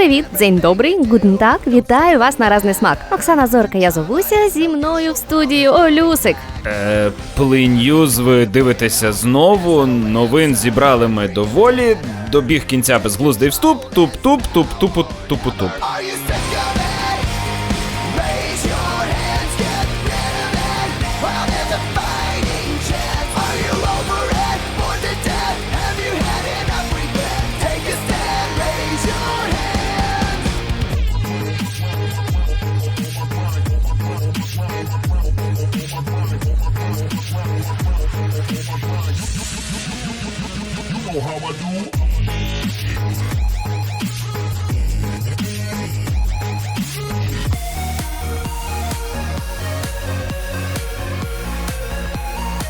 Привіт, день добрий, гутен так. Вітаю вас на разний смак. Оксана Зорка, я зовуся зі мною в студії Олюсик. Е, Плин'юз, ви дивитеся знову. Новин зібрали ми доволі. Добіг кінця безглуздий вступ. Туп-туп, туп-тупу, тупу-туп.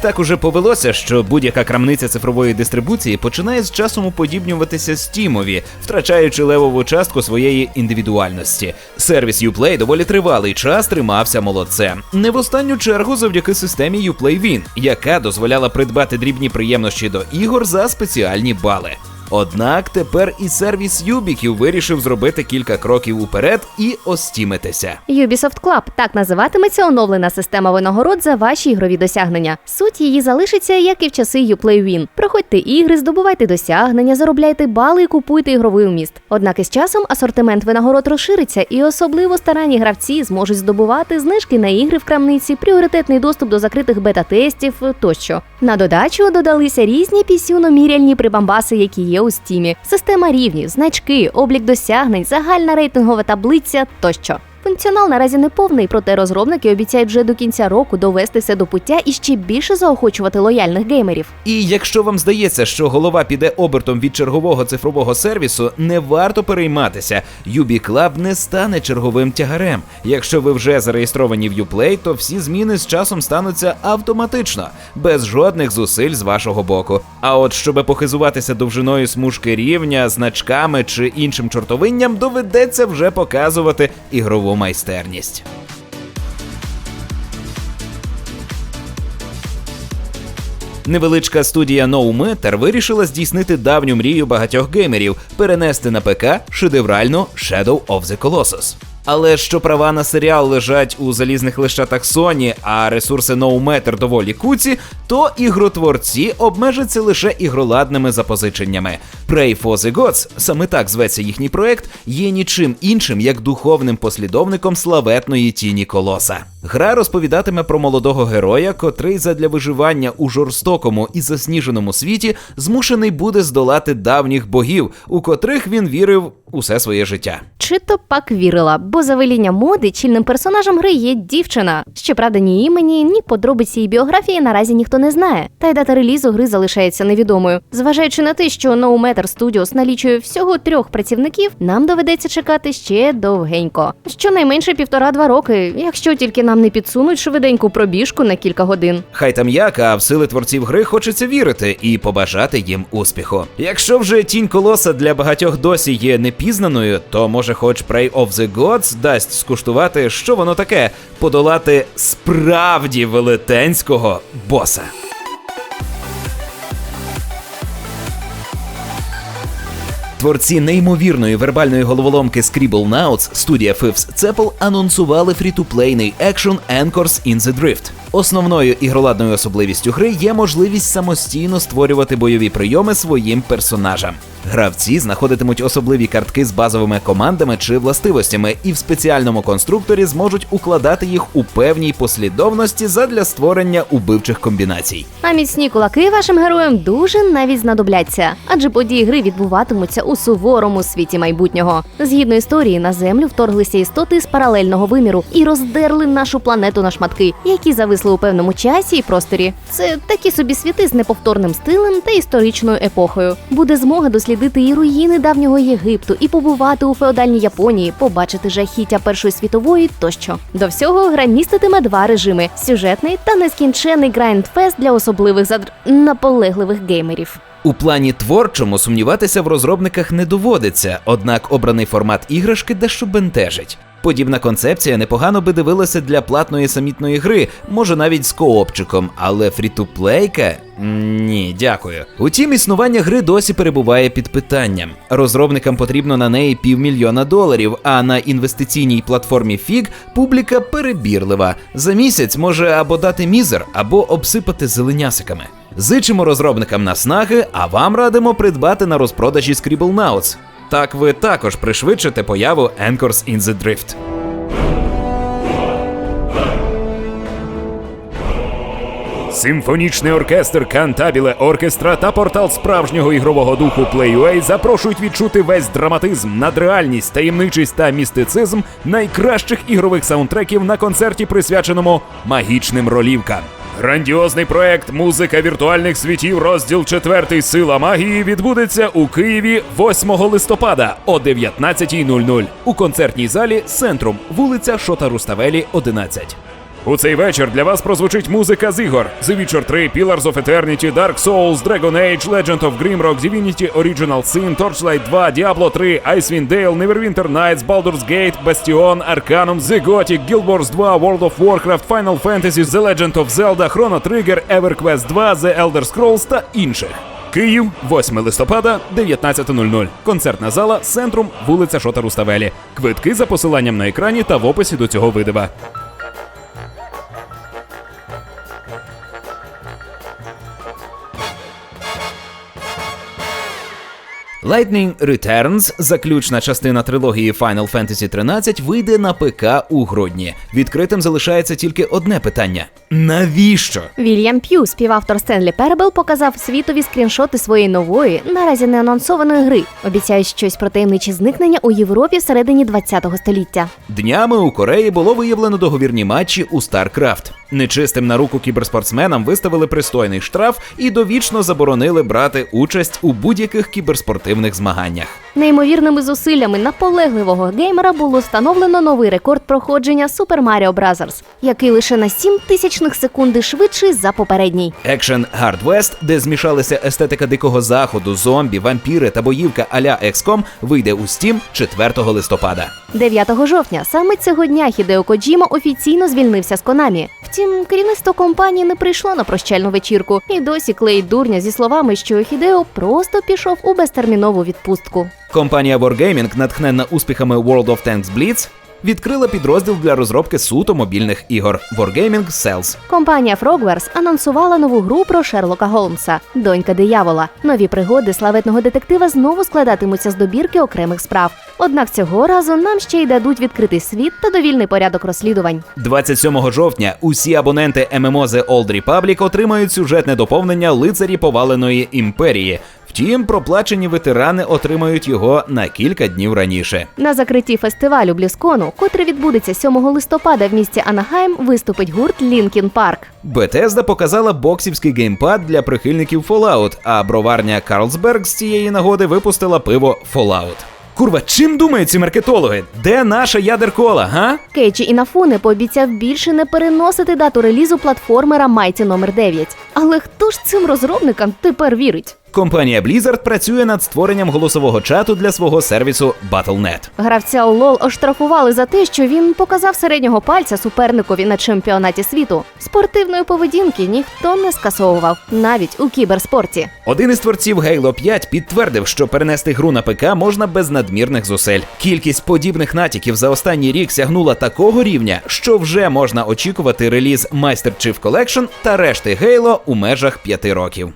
Так уже повелося, що будь-яка крамниця цифрової дистрибуції починає з часом уподібнюватися Стімові, втрачаючи левову частку своєї індивідуальності. Сервіс Uplay доволі тривалий час тримався молодцем. Не в останню чергу завдяки системі Uplay Win, яка дозволяла придбати дрібні приємності до ігор за спеціальні бали. Однак тепер і сервіс Юбіків вирішив зробити кілька кроків уперед і остімитися. Ubisoft Club – так називатиметься оновлена система винагород за ваші ігрові досягнення. Суть її залишиться, як і в часи Uplay Win. Проходьте ігри, здобувайте досягнення, заробляйте бали і купуйте ігровий вміст. Однак із часом асортимент винагород розшириться, і особливо старанні гравці зможуть здобувати знижки на ігри в крамниці, пріоритетний доступ до закритих бета-тестів тощо. На додачу додалися різні пісюноміряльні прибамбаси, які є у стімі, система рівнів, значки, облік досягнень, загальна рейтингова таблиця тощо. Функціонал наразі не повний, проте розробники обіцяють вже до кінця року довести все до пуття і ще більше заохочувати лояльних геймерів. І якщо вам здається, що голова піде обертом від чергового цифрового сервісу, не варто перейматися. Club не стане черговим тягарем. Якщо ви вже зареєстровані в Uplay, то всі зміни з часом стануться автоматично, без жодних зусиль з вашого боку. А от щоб похизуватися довжиною смужки рівня, значками чи іншим чортовинням, доведеться вже показувати ігрову майстерність. Невеличка студія No Matter вирішила здійснити давню мрію багатьох геймерів перенести на ПК шедевральну Shadow of the Colossus. Але що права на серіал лежать у залізних лищатах Sony, а ресурси No Matter доволі куці, то ігротворці обмежаться лише ігроладними запозиченнями. Pray for the Gods, саме так зветься їхній проект, є нічим іншим, як духовним послідовником славетної тіні колоса. Гра розповідатиме про молодого героя, котрий задля виживання у жорстокому і засніженому світі змушений буде здолати давніх богів, у котрих він вірив усе своє життя. Чи то пак вірила, бо за веління моди чільним персонажем гри є дівчина. Щоправда, ні імені, ні подробиці її біографії наразі ніхто не знає. Та й дата релізу гри залишається невідомою. Зважаючи на те, що No Matter Studios налічує всього трьох працівників, нам доведеться чекати ще довгенько. Щонайменше півтора-два роки, якщо тільки нам не підсунуть швиденьку пробіжку на кілька годин. Хай там як, а в сили творців гри хочеться вірити і побажати їм успіху. Якщо вже тінь колоса для багатьох досі є непізнаною, то може, хоч Prey of the Gods дасть скуштувати, що воно таке подолати справді велетенського боса. Творці неймовірної вербальної головоломки Scribble Nauts студія Fifth Cepel анонсували фрі-ту-плейний екшн Anchors in the Drift. Основною ігроладною особливістю гри є можливість самостійно створювати бойові прийоми своїм персонажам. Гравці знаходитимуть особливі картки з базовими командами чи властивостями, і в спеціальному конструкторі зможуть укладати їх у певній послідовності задля створення убивчих комбінацій. А міцні кулаки вашим героям дуже навіть знадобляться, адже події гри відбуватимуться у суворому світі майбутнього. Згідно історії, на землю вторглися істоти з паралельного виміру і роздерли нашу планету на шматки, які зависли у певному часі і просторі. Це такі собі світи з неповторним стилем та історичною епохою. Буде змога дослідити і руїни давнього Єгипту, і побувати у феодальній Японії, побачити жахіття Першої світової тощо. До всього гра міститиме два режими: сюжетний та нескінчений грайндфест для особливих задр... наполегливих геймерів. У плані творчому сумніватися в розробниках не доводиться, однак обраний формат іграшки дещо бентежить. Подібна концепція непогано би дивилася для платної самітної гри, може навіть з коопчиком, але фрі-ту-плейка? Ні, дякую. Утім, існування гри досі перебуває під питанням. Розробникам потрібно на неї півмільйона доларів, а на інвестиційній платформі FIG публіка перебірлива. За місяць може або дати мізер, або обсипати зеленясиками. Зичимо розробникам наснаги, а вам радимо придбати на розпродажі Scribblenauts. Так ви також пришвидшите появу Anchors in the Drift. Симфонічний оркестр Кантабіле Оркестра та портал справжнього ігрового духу PlayUA запрошують відчути весь драматизм, надреальність, таємничість та містицизм найкращих ігрових саундтреків на концерті, присвяченому магічним ролівкам. Грандіозний проект Музика віртуальних світів, розділ 4 Сила магії відбудеться у Києві 8 листопада о 19.00 у концертній залі Центрум, вулиця Шота Руставелі, 11. У цей вечір для вас прозвучить музика з ігор The Witcher 3, Pillars of Eternity, Dark Souls, Dragon Age, Legend of Grimrock, Divinity Original Sin, Torchlight 2, Diablo 3, Icewind Dale, Neverwinter Nights, Baldur's Gate, Bastion, Arcanum, The Gothic, Guild Wars 2, World of Warcraft, Final Fantasy, The Legend of Zelda, Chrono Trigger, EverQuest 2, The Elder Scrolls та інших. Київ, 8 листопада, 19.00. Концертна зала Центрум, вулиця Шота Руставелі. Квитки за посиланням на екрані та в описі до цього видива. Lightning Returns, заключна частина трилогії Final Fantasy 13, вийде на ПК у грудні. Відкритим залишається тільки одне питання: навіщо? Вільям П'ю, співавтор Стенлі Перебел, показав світові скріншоти своєї нової, наразі не анонсованої гри. Обіцяють щось про таємничі зникнення у Європі всередині 20-го століття. Днями у Кореї було виявлено договірні матчі у StarCraft. Нечистим на руку кіберспортсменам виставили пристойний штраф і довічно заборонили брати участь у будь-яких кіберспортивних змаганнях. Неймовірними зусиллями наполегливого геймера було встановлено новий рекорд проходження Super Mario Bros., який лише на 7 тисячних секунди швидший за попередній. Екшен Hard West, де змішалися естетика дикого заходу, зомбі, вампіри та боївка а-ля XCOM, вийде у Steam 4 листопада. 9 жовтня саме цього дня Хідео Коджіма офіційно звільнився з Конамі. Втім, керівництво компанії не прийшло на прощальну вечірку і досі клеїть дурня зі словами, що Хідео просто пішов у безтермінову відпустку. Компанія Wargaming, натхненна успіхами World of Tanks Blitz, відкрила підрозділ для розробки суто мобільних ігор Wargaming Cells. Компанія Frogwares анонсувала нову гру про Шерлока Голмса, донька диявола. Нові пригоди славетного детектива знову складатимуться з добірки окремих справ. Однак цього разу нам ще й дадуть відкритий світ та довільний порядок розслідувань. 27 жовтня усі абоненти MMO The Old Republic отримають сюжетне доповнення лицарі поваленої імперії. Втім, проплачені ветерани отримають його на кілька днів раніше. На закритті фестивалю Бліскону, котрий відбудеться 7 листопада в місті Анахайм, виступить гурт Лінкін Парк. Bethesda показала боксівський геймпад для прихильників Fallout, а броварня Carlsberg з цієї нагоди випустила пиво Fallout. Курва, чим думають ці маркетологи? Де наша ядеркола, га? Кейчі Інафуне пообіцяв більше не переносити дату релізу платформера Mighty номер 9 Але хто ж цим розробникам тепер вірить? Компанія Blizzard працює над створенням голосового чату для свого сервісу Battle.net. Гравця у LoL оштрафували за те, що він показав середнього пальця суперникові на чемпіонаті світу. Спортивної поведінки ніхто не скасовував, навіть у кіберспорті. Один із творців Halo 5 підтвердив, що перенести гру на ПК можна без надмірних зусиль. Кількість подібних натяків за останній рік сягнула такого рівня, що вже можна очікувати реліз Master Chief Collection та решти Halo у межах 5 років.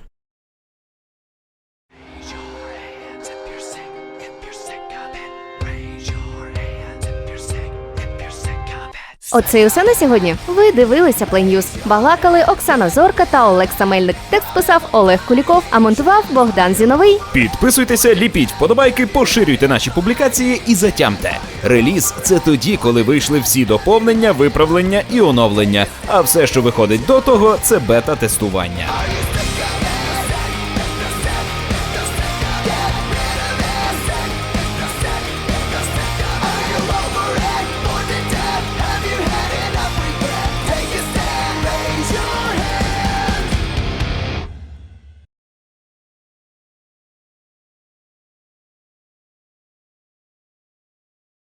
Оце і усе на сьогодні. Ви дивилися Play. Балакали Оксана Зорка та Олег Самельник. Текст писав Олег Куліков, а монтував Богдан Зіновий. Підписуйтеся, ліпіть вподобайки, поширюйте наші публікації і затямте. Реліз це тоді, коли вийшли всі доповнення, виправлення і оновлення. А все, що виходить до того, це бета-тестування.